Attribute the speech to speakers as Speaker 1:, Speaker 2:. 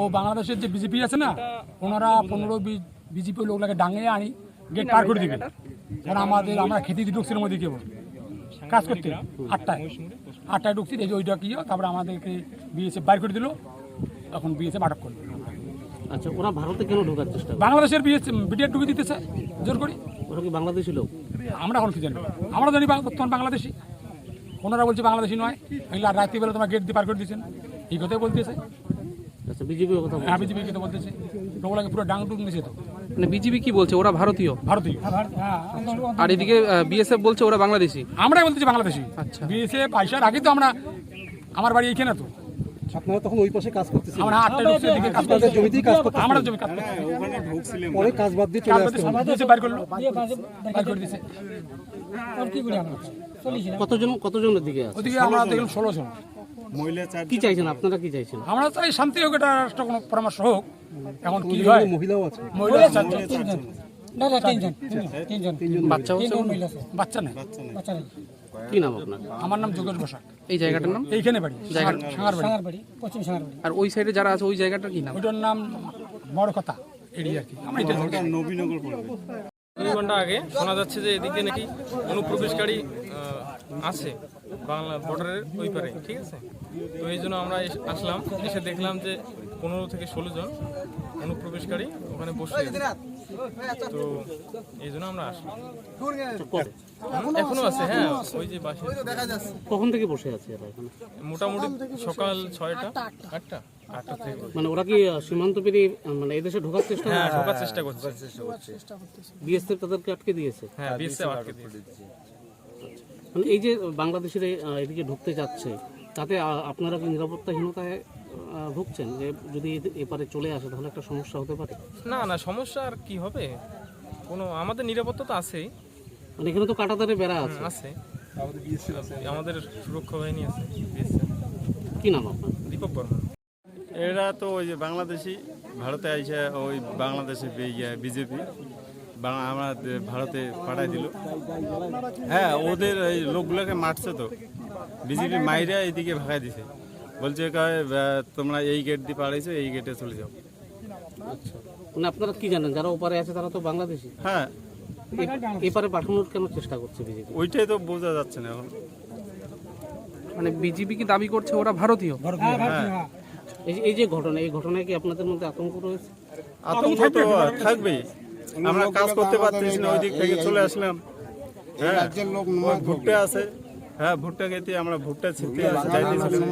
Speaker 1: ও বাংলাদেশের যে বিজেপি আছে না ওনারা পনেরো বিজেপি লোকটাকে ডাঙিয়ে আনি গেট পার করে দিবে। কারণ আমাদের আমরা খেতে দিয়ে ঢুকছিল মধ্যে কেবল। কাজ করতে। আটটায়। আটটায় ঢুকছি এই যে ওইটা কি তারপরে আমাদেরকে বিএসএফ বাইর করে দিল। এখন বিএসএফ আটক করল।
Speaker 2: আচ্ছা ওরা ভারতে কেন ঢোকার চেষ্টা
Speaker 1: বাংলাদেশের বিএসএফ বিটিআর ঢুকে দিতেছে জোর করি।
Speaker 2: ওরা কি বাংলাদেশি লোক?
Speaker 1: আমরা এখন কি জানি? আমরা জানি বর্তমান বাংলাদেশি। ওনারা বলছে বাংলাদেশি নয়। এগুলো রাত্রিবেলা তোমার গেট দিয়ে পার করে দিয়েছেন। এই কথাই বলতেছে।
Speaker 2: আচ্ছা বিজেপির কথা বলছে।
Speaker 1: হ্যাঁ কথা বলতেছে। পুরো ডাং ডুং দিয়েছে তো।
Speaker 3: মানে বিজেপি কি বলছে? ওরা ভারতীয়?
Speaker 1: ভারতীয়।
Speaker 3: আর এদিকে বিএসএফ বলছে ওরা বাংলাদেশি?
Speaker 1: আমরাই বলতেছি বাংলাদেশি।
Speaker 3: আচ্ছা।
Speaker 1: বিএসএফ আইসার আগে তো আমরা আমার বাড়ি এখানে তো।
Speaker 4: আপনারা তখন ওই পাশে কাজ করতেছিলেন।
Speaker 1: আমরা আটটা কাজ
Speaker 4: জমিতেই কাজ করতেছিলেন।
Speaker 1: আমরা জমি কাজ করতেছি
Speaker 4: পরে কাজ বাদ দিয়ে চলে
Speaker 1: কাজ
Speaker 4: আসতে
Speaker 1: করতেছি বাইর করল বাইর করে দিছে।
Speaker 2: কতজন কতজনের দিকে আছে?
Speaker 1: ওদিকে আমরা দেখলাম ষোলো জন।
Speaker 2: কি চাইছেন? আপনারা কি চাইছেন?
Speaker 1: আমরা চাই শান্তি হোক এটা রাষ্ট্র কোনো পরামর্শ হোক। এখন কি হয়?
Speaker 4: মহিলাও আছে।
Speaker 1: মহিলা চারজন।
Speaker 3: বাচ্চাও আছে।
Speaker 1: বাচ্চা নেই।
Speaker 2: কি নাম আপনার?
Speaker 1: আমার নাম যোগেশ বসাক
Speaker 3: এই জায়গাটার নাম?
Speaker 1: এইখানে বাড়ি। সাঙ্গার বাড়ি
Speaker 3: আর ওই সাইডে যারা আছে ওই জায়গাটার কি নাম?
Speaker 1: ওইটার নাম বড় কথা এরিয়া কি। আমরা এটা।
Speaker 5: দুই ঘণ্টা আগে শোনা যাচ্ছে যে এদিকে নাকি অনুপ্রবেশকারী আছে বাংলা বর্ডারের ওই পারে ঠিক আছে? তো এই জন্য আমরা এস- আসলাম এসে দেখলাম যে পনেরো থেকে ষোলো জন অনুপ্রবেশকারী ওখানে বসে আছে। তো এই জন্য আমরা আসলাম। এখনও আছে হ্যাঁ ওই যে বাসে
Speaker 2: কখন থেকে বসে আছে
Speaker 5: মোটামুটি সকাল ছয়টা আটটা আটটা থেকে
Speaker 2: মানে ওরা কি সীমান্ত পেরিয়ে মানে এদেশে ঢোকার চেষ্টা
Speaker 5: হ্যাঁ ঢোকার চেষ্টা করছে।
Speaker 2: বিএসএফ তাদেরকে আটকে দিয়েছে?
Speaker 5: হ্যাঁ বিএসএফ আটকে দিয়েছে।
Speaker 2: মানে এই যে বাংলাদেশের এই, এদিকে ঢুকতে যাচ্ছে তাতে আপনারা কি নিরাপত্তাহীনতায় ভুগছেন? যে যদি এপারে চলে আসে তাহলে একটা সমস্যা হতে পারে?
Speaker 5: না না সমস্যা আর কি হবে? কোনো আমাদের নিরাপত্তা তো আছেই।
Speaker 2: মানে এখানে তো কাটাতারে বেড়া আছে।
Speaker 5: আছে। আমাদের সুরক্ষা বাহিনী আছে
Speaker 2: কি নাম আপনার?
Speaker 5: দীপক বর্মন।
Speaker 6: এরা তো ওই যে বাংলাদেশি ভারতে আইসে ওই বাংলাদেশে বিজেপি। আমরা ভারতে পাঠাই দিল। হ্যাঁ ওদের এই লোকগুলোকে মারছে তো। বিজেপি মাইরা এইদিকে ভাগাই দিছে। বলছে কয়, তোমরা এই গেট দিয়ে পাড়াইছো এই গেটে চলে যাও।
Speaker 2: মানে আপনারা কি জানেন যারা ওপারে আছে তারা তো বাংলাদেশি?
Speaker 6: হ্যাঁ।
Speaker 2: এপারে পাঠানোর কেন চেষ্টা করছে বিজেপি
Speaker 6: ওইটাই তো বোঝা যাচ্ছে না এখন।
Speaker 3: মানে বিজেপি কি দাবি করছে ওরা ভারতীয়?
Speaker 2: এই এই যে ঘটনা এই ঘটনায় কি আপনাদের মধ্যে আতঙ্ক রয়েছে?
Speaker 6: আতঙ্ক তো থাকবেই। আমরা কাজ করতে পারতেছি না ওই দিক থেকে চলে আসলাম। হ্যাঁ ভুট্টা আছে। হ্যাঁ ভুট্টা খেতে আমরা ভুট্টা ছিটতে যাইতেছিলাম।